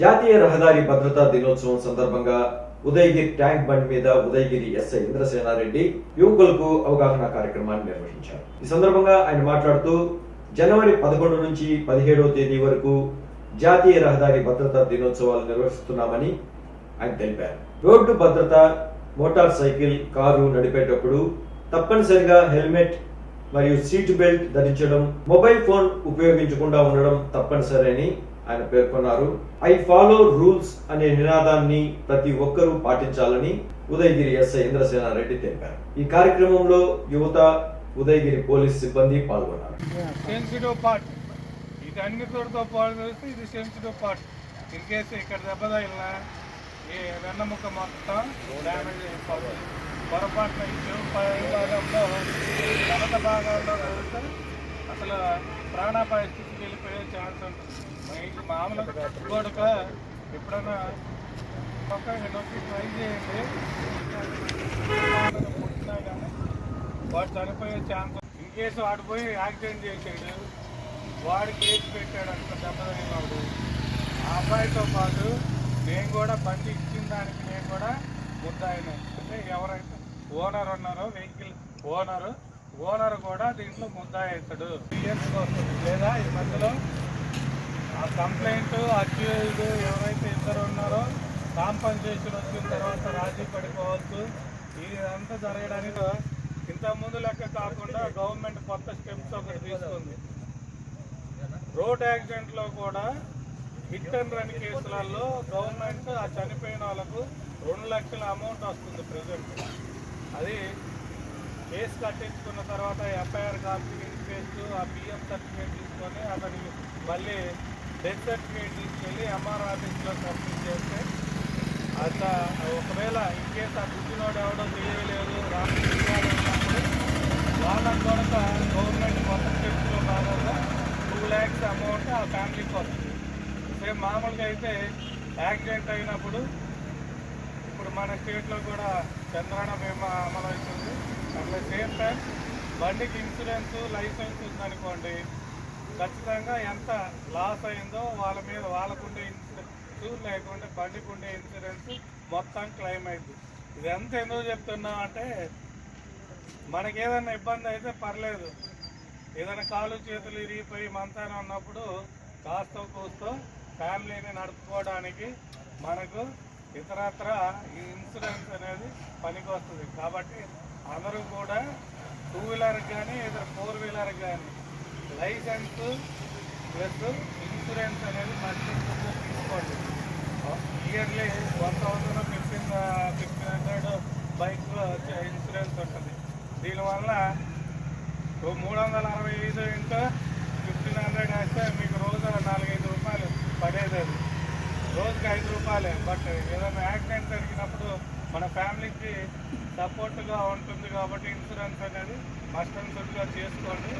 జాతీయ రహదారి భద్రతా దినోత్సవం సందర్భంగా ఉదయగిరి ట్యాంక్ బండ్ మీద ఉదయగిరి ఎస్ఐ ఇంద్రసేనారెడ్డి యువకులకు అవగాహన కార్యక్రమాన్ని నిర్వహించారు. ఈ సందర్భంగా ఆయన మాట్లాడుతూ జనవరి పదకొండు నుంచి పదిహేడవ తేదీ వరకు జాతీయ రహదారి భద్రతా దినోత్సవాలు నిర్వహిస్తున్నామని ఆయన తెలిపారు. రోడ్డు భద్రత మోటార్ సైకిల్ కారు నడిపేటప్పుడు తప్పనిసరిగా హెల్మెట్ మరియు సీట్ బెల్ట్ ధరించడం మొబైల్ ఫోన్ ఉపయోగించకుండా ఉండడం తప్పనిసరి అని ఆయన పేర్కొన్నారు. ఐ ఫాలో రూల్స్ అనే నినాదాన్ని ప్రతి ఒక్కరూ పాటించాలని ఉదయగిరి ఎస్ఐ ఇంద్రసేన రెడ్డి తెలిపారు. ఈ కార్యక్రమంలో యువత ఉదయగిరి పోలీస్ సిబ్బంది పాల్గొన్నారు. సెన్సిటివ్ పార్ట్ ఇది అన్ని తోడుతో పాల్గొస్తే ఇది సెన్సిటివ్ పార్ట్ ఇన్ కేసు ఇక్కడ దెబ్బ తగిలినా ఈ వెన్నముక్క మొత్తం డ్యామేజ్ అయిపోతుంది పొరపాటున ఈ చెవు భాగంలో వెనక భాగంలో తగిలితే అసలు ప్రాణాపాయ స్థితికి వెళ్ళిపోయే ఛాన్స్ ఉంటుంది. మీకు మామూలుగా కొడుక ఎప్పుడన్నా నొక్కి ట్రై చేయండి. పుట్టినా కానీ వాడు చనిపోయే ఛాన్స్ ఇన్ కేసు వాడు పోయి యాక్సిడెంట్ చేసాడు వాడికి కేసు పెట్టాడు అంత దెబ్బతగినవాడు ఆ అబ్బాయితో పాటు నేను కూడా బండి ఇచ్చిన దానికి నేను కూడా ముద్దాయిన. అంటే ఎవరైతే ఓనర్ ఉన్నారో వెహికల్ ఓనరు ఓనర్ కూడా దీంట్లో ముద్దాయి అవుతాడు. లేదా ఈ మధ్యలో కంప్లైంట్ అక్యూజ్ ఎవరైతే ఇద్దరు ఉన్నారో కాంపన్సేషన్ వచ్చిన తర్వాత రాజీ పడిపోవచ్చు ఇదంతా జరగడానికి ఇంతకుముందు లెక్క కాకుండా గవర్నమెంట్ కొత్త స్టెప్స్ ఒకటి తీసుకుంది. రోడ్ యాక్సిడెంట్లో కూడా హిట్ అండ్ రన్ కేసులలో గవర్నమెంట్ ఆ చనిపోయిన వాళ్ళకు రెండు లక్షల అమౌంట్ వస్తుంది ప్రజెంట్. అది కేసు కట్టించుకున్న తర్వాత ఎఫ్ఐఆర్ కాపీ ఇన్కేసు ఆ బిఎం సర్టిఫికేట్ తీసుకొని అతనికి మళ్ళీ డెత్ సర్టిఫికేట్ తీసుకెళ్ళి ఎంఆర్ ఆఫీస్లో సబ్మిట్ చేస్తే అంత ఒకవేళ ఇన్ కేసు ఆ గుడ్డినోడు ఎవడో తెలియలేదు రాష్ట్రాలు కొరత కూడా గవర్నమెంట్ మొత్తం స్టెప్స్లో భాగంగా టూ ల్యాక్స్ అమౌంట్ ఆ ఫ్యామిలీకి వస్తుంది సేమ్ మామూలుగా అయితే యాక్సిడెంట్ అయినప్పుడు ఇప్పుడు మన స్టేట్లో కూడా చంద్రాన బీమా అమలవుతుంది అట్లా సేమ్ టైం బండికి ఇన్సూరెన్స్ లైసెన్స్ ఉందనుకోండి ఖచ్చితంగా ఎంత లాస్ అయిందో వాళ్ళ మీద వాళ్ళకుండే ఇన్సూరెన్స్ లేకుంటే బండికి ఉండే ఇన్సూరెన్స్ మొత్తం క్లెయిమ్ అయింది. ఇది ఎంత ఎందుకు చెప్తున్నా అంటే మనకి ఏదైనా ఇబ్బంది అయితే పర్లేదు. ఏదైనా కాలు చేతులు ఇరిగిపోయి మంచాన ఉన్నప్పుడు కాస్త కూస్తో ఫ్యామిలీని నడుపుకోవడానికి మనకు ఇతరత్ర ఈ ఇన్సూరెన్స్ అనేది పనికి వస్తుంది కాబట్టి అందరూ కూడా టూ వీలర్ కానీ ఇతర ఫోర్ వీలర్ కానీ లైసెన్స్ ప్లస్ ఇన్సూరెన్స్ అనేది మళ్ళీ తీసుకోండి. Yearly one thousand fifteen fifteen hundred bike insurance ఉంటుంది. దీనివల్ల మూడు వందల అరవై ఐదు ఇంటూ ఫిఫ్టీన్ హండ్రెడ్ వేస్తే మీకు రోజు నాలుగైదు రూపాయలు పడేది అది. రోజుకి ఐదు రూపాయలే. బట్ ఏదైనా యాక్సిడెంట్ జరిగినప్పుడు మన ఫ్యామిలీకి సపోర్ట్గా ఉంటుంది కాబట్టి ఇన్సూరెన్స్ అనేది మస్ట్ అండ్ చేసుకోండి.